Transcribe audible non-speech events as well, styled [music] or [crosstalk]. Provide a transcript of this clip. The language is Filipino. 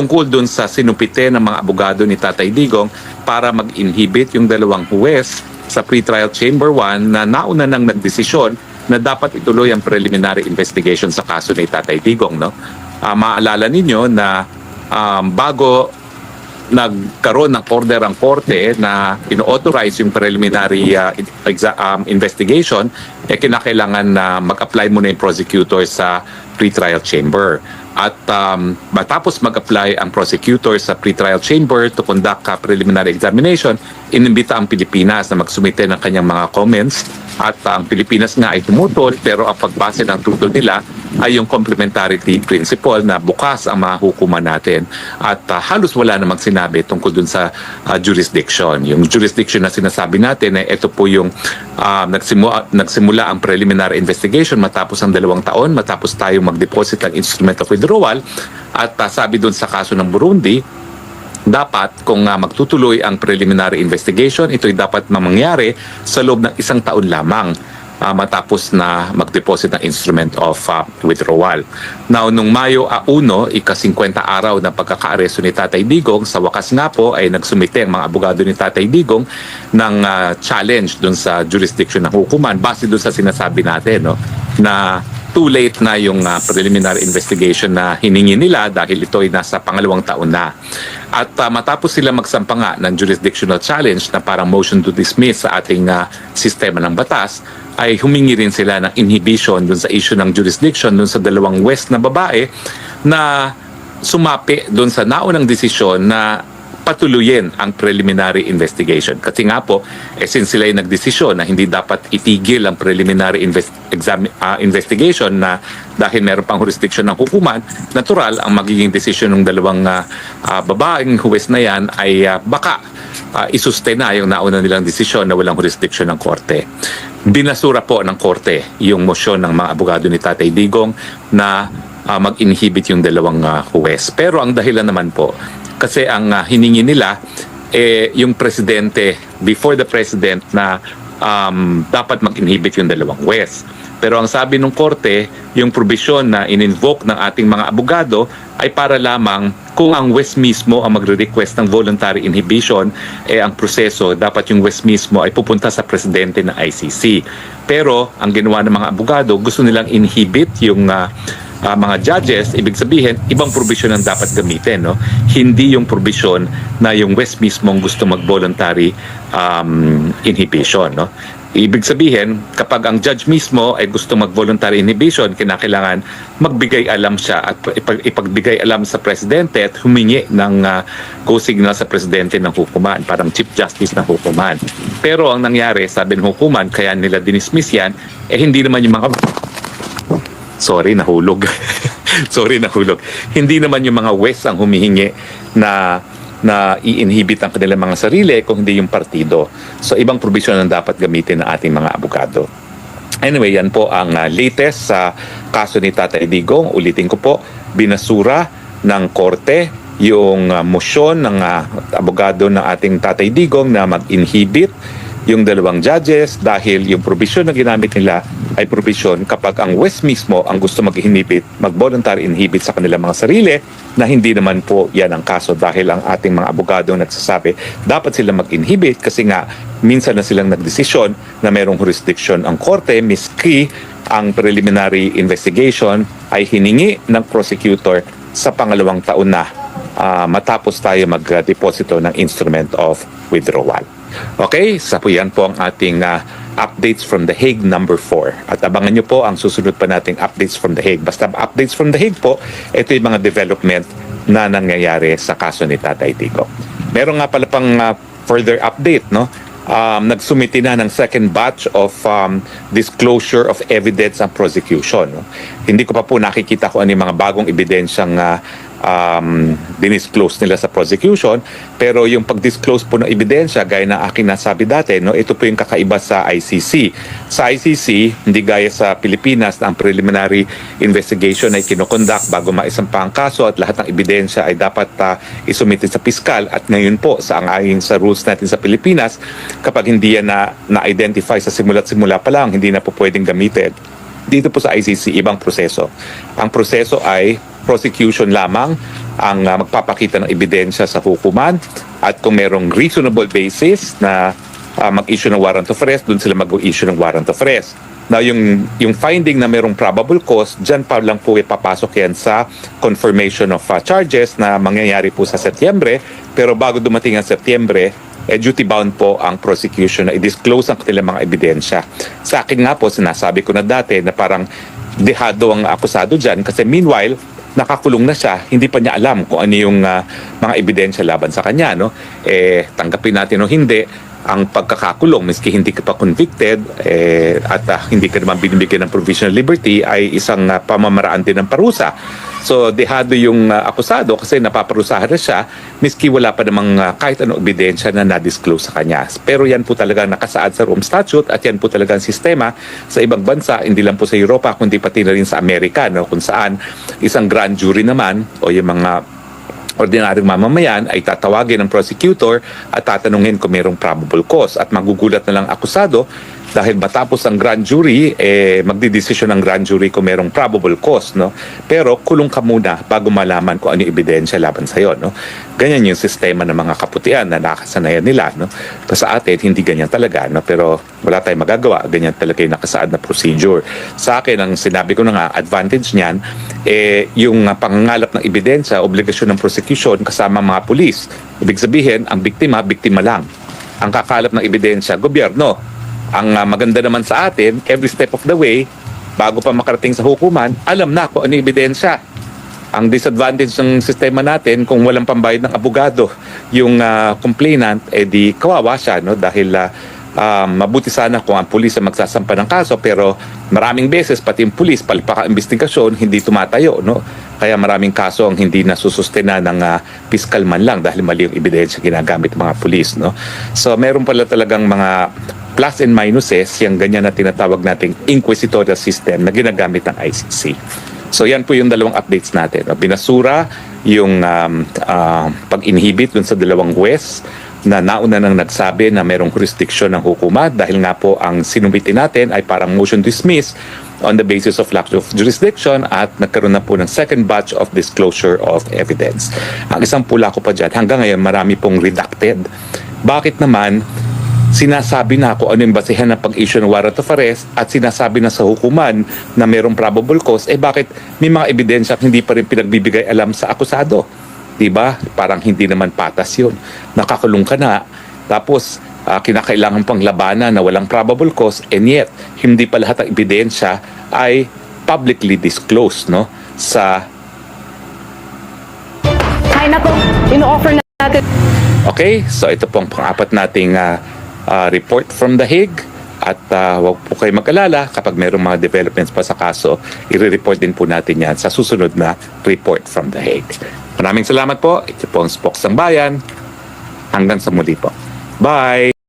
tungkol dun sa sinupite ng mga abogado ni Tatay Digong para mag-inhibit yung dalawang huwes sa pretrial chamber 1 na nauna nang nagdesisyon na dapat ituloy ang preliminary investigation sa kaso ni Tatay Digong. No? Ah, maalala ninyo na um, bago nagkaroon ng order ang korte na ino-authorize yung preliminary uh, exa- um, investigation, eh kinakailangan na mag-apply muna yung prosecutor sa pretrial chamber. At um, matapos mag-apply ang prosecutor sa pretrial chamber to conduct a preliminary examination, inimbita ang Pilipinas na magsumite ng kanyang mga comments at ang Pilipinas nga ay tumutol pero ang pagbase ng tutol nila ay yung complementarity principle na bukas ang mga hukuman natin at uh, halos wala namang sinabi tungkol dun sa uh, jurisdiction. Yung jurisdiction na sinasabi natin ay ito po yung uh, nagsimula, nagsimula ang preliminary investigation matapos ang dalawang taon, matapos tayo mag-deposit ng instrument of withdrawal at uh, sabi dun sa kaso ng Burundi, dapat kung uh, magtutuloy ang preliminary investigation, ito'y dapat mangyari sa loob ng isang taon lamang uh, matapos na mag-deposit ng instrument of uh, withdrawal. Now, nung Mayo uh, 1, ika-50 araw ng pagkakaaresto ni Tatay Digong, sa wakas nga po ay nagsumite ang mga abogado ni Tatay Digong ng uh, challenge dun sa jurisdiction ng hukuman base dun sa sinasabi natin no, na too late na yung uh, preliminary investigation na hiningi nila dahil ito ay nasa pangalawang taon na. At uh, matapos sila magsampa nga ng jurisdictional challenge na parang motion to dismiss sa ating uh, sistema ng batas, ay humingi rin sila ng inhibition dun sa issue ng jurisdiction dun sa dalawang west na babae na sumapi dun sa naunang desisyon na patuluyin ang preliminary investigation. Kasi nga po, eh, since sila ay nagdesisyon na hindi dapat itigil ang preliminary invest- exam- ah, investigation na dahil meron pang jurisdiction ng hukuman, natural ang magiging desisyon ng dalawang ah, ah, babaeng huwes na yan ay ah, baka uh, isustain na yung nauna nilang desisyon na walang jurisdiction ng korte. Binasura po ng korte yung motion ng mga abogado ni Tatay Digong na ah, mag-inhibit yung dalawang uh, huwes. Pero ang dahilan naman po, kasi ang ah, hiningi nila eh yung presidente before the president na um, dapat mag-inhibit yung dalawang huwes. Pero ang sabi ng korte, yung provision na in-invoke ng ating mga abogado ay para lamang kung ang West mismo ang magre-request ng voluntary inhibition, eh ang proseso dapat yung West mismo ay pupunta sa presidente ng ICC. Pero ang ginawa ng mga abogado, gusto nilang inhibit yung ah, ah, mga judges, ibig sabihin, ibang provision ang dapat gamitin. No? Hindi yung provision na yung West mismo ang gusto mag-voluntary um, inhibition. No? Ibig sabihin, kapag ang judge mismo ay gusto mag-voluntary inhibition, kinakailangan magbigay alam siya at ipag- ipagbigay alam sa presidente at humingi ng ah, go signal sa presidente ng hukuman, parang chief justice ng hukuman. Pero ang nangyari, sabi ng hukuman, kaya nila dinismiss yan, eh hindi naman yung mga Sorry, nahulog. [laughs] Sorry, nahulog. Hindi naman yung mga West ang humihingi na na i-inhibit ang kanilang mga sarili kung hindi yung partido. So ibang provision ang dapat gamitin ng ating mga abogado. Anyway, yan po ang uh, latest sa kaso ni Tatay Digong. Ulitin ko po, binasura ng korte yung uh, motion ng uh, abogado ng ating Tatay Digong na mag-inhibit yung dalawang judges dahil yung provision na ginamit nila ay provision kapag ang West mismo ang gusto mag-inhibit, mag-voluntary inhibit sa kanilang mga sarili na hindi naman po yan ang kaso dahil ang ating mga abogado nagsasabi dapat sila mag-inhibit kasi nga minsan na silang nagdesisyon na merong jurisdiction ang korte miski ang preliminary investigation ay hiningi ng prosecutor sa pangalawang taon na ah, matapos tayo mag-deposito ng instrument of withdrawal. Okay, sa po yan po ang ating ah, updates from The Hague number 4. At abangan nyo po ang susunod pa nating updates from The Hague. Basta updates from The Hague po, ito yung mga development na nangyayari sa kaso ni Tatay Tico. Meron nga pala pang ah, further update, no? Um, nagsumiti na ng second batch of um, disclosure of evidence ang prosecution. No? Hindi ko pa po nakikita kung ano yung mga bagong ebidensyang uh, um, dinisclose nila sa prosecution. Pero yung pag-disclose po ng ebidensya, gaya na aking nasabi dati, no, ito po yung kakaiba sa ICC. Sa ICC, hindi gaya sa Pilipinas na ang preliminary investigation ay kinokondak bago maisampa ang kaso at lahat ng ebidensya ay dapat uh, isumite sa piskal. At ngayon po, sa ang ayon sa rules natin sa Pilipinas, kapag hindi yan na, na-identify sa simula't simula pa lang, hindi na po pwedeng gamitin. Dito po sa ICC, ibang proseso. Ang proseso ay prosecution lamang ang ah, magpapakita ng ebidensya sa hukuman at kung merong reasonable basis na ah, mag-issue ng warrant of arrest, doon sila mag-issue ng warrant of arrest. Now, yung, yung finding na merong probable cause, dyan pa lang po ipapasok yan sa confirmation of ah, charges na mangyayari po sa Setyembre. Pero bago dumating ang Setyembre, eh, duty bound po ang prosecution na i-disclose ang kanilang mga ebidensya. Sa akin nga po, sinasabi ko na dati na parang dehado ang akusado dyan kasi meanwhile, nakakulong na siya, hindi pa niya alam kung ano yung ah, mga ebidensya laban sa kanya. No? Eh, tanggapin natin o hindi, ang pagkakakulong, miski hindi ka pa convicted eh, at ah, hindi ka naman binibigyan ng provisional liberty ay isang ah, pamamaraan din ng parusa. So, dehado yung ah, akusado kasi napaparusahan na siya miski wala pa namang ah, kahit anong ebidensya na na-disclose sa kanya. Pero yan po talaga nakasaad sa Rome Statute at yan po talaga ang sistema sa ibang bansa, hindi lang po sa Europa kundi pati na rin sa Amerika no? kung saan isang grand jury naman o yung mga ordinaryong mamamayan ay tatawagin ng prosecutor at tatanungin kung mayroong probable cause at magugulat na lang akusado dahil matapos ang grand jury, eh, magdidesisyon ng grand jury kung mayroong probable cause. No? Pero kulong ka muna bago malaman kung ano yung ebidensya laban sa'yo. No? Ganyan yung sistema ng mga kaputian na nakasanayan nila. No? So, sa atin, hindi ganyan talaga. No? Pero wala tayong magagawa. Ganyan talaga yung nakasaad na procedure. Sa akin, ang sinabi ko na nga, advantage niyan, eh, yung pangangalap ng ebidensya, obligasyon ng prosecution kasama mga pulis. Ibig sabihin, ang biktima, biktima lang. Ang kakalap ng ebidensya, gobyerno. Ang uh, maganda naman sa atin, every step of the way, bago pa makarating sa hukuman, alam na kung ano ebidensya. Ang disadvantage ng sistema natin, kung walang pambayad ng abogado, yung uh, complainant, eh di kawawa siya, no? Dahil uh, um, mabuti sana kung ang pulis ang magsasampa ng kaso, pero maraming beses, pati yung pulis, palpaka-investigasyon, hindi tumatayo, no? Kaya maraming kaso ang hindi nasusustena ng uh, fiscal man lang dahil mali yung ebidensya ginagamit ng mga pulis, no? So, meron pala talagang mga plus and minuses, yung ganyan na tinatawag nating inquisitorial system na ginagamit ng ICC. So yan po yung dalawang updates natin. Binasura yung um, uh, pag-inhibit dun sa dalawang huwes na nauna nang nagsabi na merong jurisdiction ng hukuman dahil nga po ang sinubitin natin ay parang motion dismiss on the basis of lack of jurisdiction at nagkaroon na po ng second batch of disclosure of evidence. Ang isang pula ko pa dyan, hanggang ngayon marami pong redacted. Bakit naman sinasabi na kung ano yung basihan ng pag-issue ng warrant of arrest at sinasabi na sa hukuman na mayroong probable cause, eh bakit may mga ebidensya at hindi pa rin pinagbibigay alam sa akusado? ba? Parang hindi naman patas 'yun. Nakakulong ka na, tapos ah, kinakailangan pang labanan na walang probable cause and yet hindi pa lahat ng ebidensya ay publicly disclosed no sa Ay nako, ino-offer na natin. Okay, so ito pong pang-apat nating ah, ah, report from The Hague at uh, huwag po kayo mag-alala kapag mayroong mga developments pa sa kaso, i-report din po natin yan sa susunod na report from The Hague. Maraming salamat po. Ito po ang Spokes ng Bayan. Hanggang sa muli po. Bye!